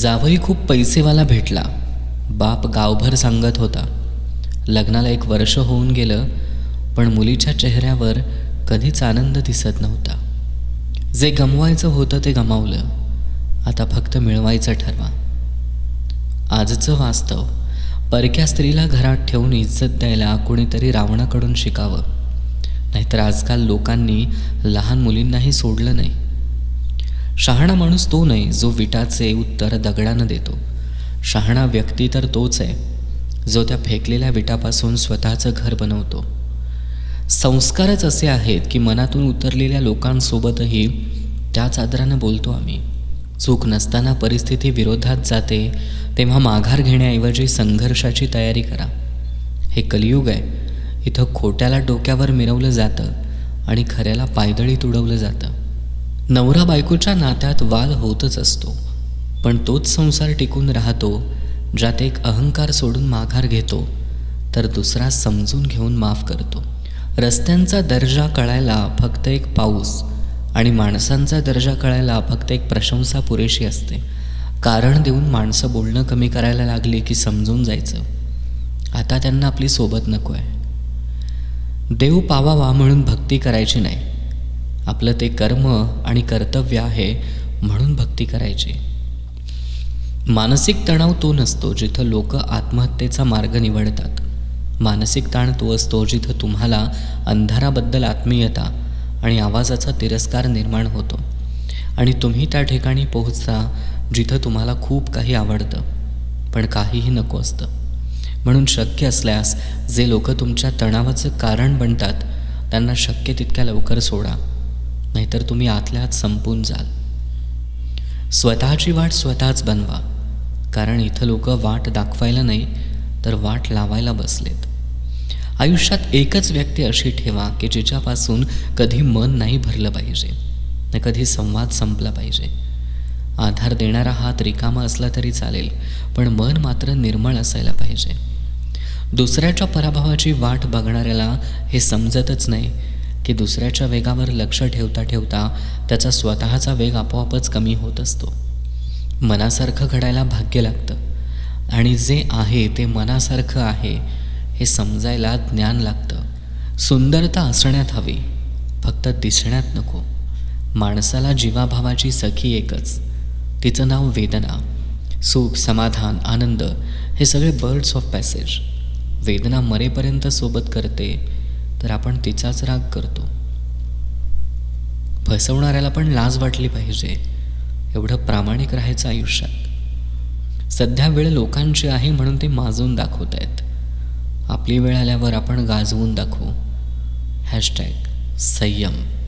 जावई खूप पैसेवाला भेटला. बाप गावभर सांगत होता. लग्नाला एक वर्ष होऊन गेलं पण मुलीच्या चेहऱ्यावर कधीच आनंद दिसत नव्हता. जे गमवायचं होतं ते गमावलं. आता फक्त मिळवायचं ठरवा. आजचं वास्तव परक्या स्त्रीला घरात ठेवून इज्जत द्यायला कोणीतरी रावणाकडून शिकावं. नाहीतर आजकाल लोकांनी लहान मुलींनाही सोडलं नाही. शहाणा माणूस तो नाही जो विटाचे उत्तर दगडानं देतो. शहाणा व्यक्ती तर तोच आहे जो त्या फेकलेल्या विटापासून स्वतःचं घर बनवतो. संस्कारच असे आहेत की मनातून उतरलेल्या लोकांसोबतही त्याच आदरानं बोलतो आम्ही. चूक नसताना परिस्थिती विरोधात जाते तेव्हा माघार घेण्याऐवजी संघर्षाची तयारी करा. हे कलियुग आहे इथं खोट्याला डोक्यावर मिरवलं जातं आणि खऱ्याला पायदळी तुडवलं जातं. नवरा बायकोच्या नात्यात वाद होतच असतो. पण तोच संसार टिकून राहतो ज्यात एक अहंकार सोडून माघार घेतो तर दुसरा समजून घेऊन माफ करतो. रस्त्यांचा दर्जा कळायला फक्त एक पाऊस आणि माणसांचा दर्जा कळायला फक्त एक प्रशंसा पुरेशी असते. कारण देऊन माणसं बोलणं कमी करायला लागली की समजून जायचं. आता त्यांना आपली सोबत नको आहे देव पावावा म्हणून भक्ती करायची नाही. आपलं ते कर्म आणि कर्तव्य आहे म्हणून भक्ती करायची. मानसिक तणाव तो नसतो जिथं लोक आत्महत्येचा मार्ग निवडतात. मानसिक ताण तो असतो जिथं तुम्हाला अंधाराबद्दल आत्मीयता आणि आवाजाचा तिरस्कार निर्माण होतो. आणि तुम्ही त्या ठिकाणी पोहोचता जिथं तुम्हाला खूप काही आवडतं पण काहीही नको असतं. म्हणून शक्य असल्यास जे लोक तुमच्या तणावाचं कारण बनतात त्यांना शक्य तितक्या लवकर सोडा. तर तुम्ही आतल्या आत संपून जाल. स्वतःची वाट स्वतःच बनवा कारण इथं लोक वाट दाखवायला नाही तर वाट लावायला बसलेत. आयुष्यात एकच व्यक्ती अशी ठेवा की जिच्यापासून कधी मन नाही भरलं पाहिजे न कधी संवाद संपला पाहिजे. आधार देणारा हात रिकामा असला तरी चालेल पण मन मात्र निर्मळ असायला पाहिजे. दुसऱ्याच्या पराभवाची वाट बघणाऱ्याला हे समजतच नाही की दुसऱ्याच्या वेगावर लक्ष ठेवता ठेवता त्याचा स्वतःचा वेग आपोआपच कमी होत असतो. मनासारखं घडायला भाग्य लागतं. आणि जे आहे ते मनासारखं आहे हे समजायला ज्ञान लागतं. सुंदरता असण्यात हवी. फक्त दिसण्यात नको. माणसाला जीवाभावाची सखी एकच. तिचं नाव वेदना. सुख समाधान आनंद हे सगळे बर्ड्स ऑफ पॅसेज वेदना मरेपर्यंत सोबत करते तर आपण तिचाच राग करतो. फसवणाऱ्याला पण लाज वाटली पाहिजे. एवढं प्रामाणिक राहायचं आयुष्यात. सध्या वेळ लोकांची आहे म्हणून ते माजून दाखवत आहेत. आपली वेळ आल्यावर आपण गाजवून दाखवू. हॅशटॅग संयम.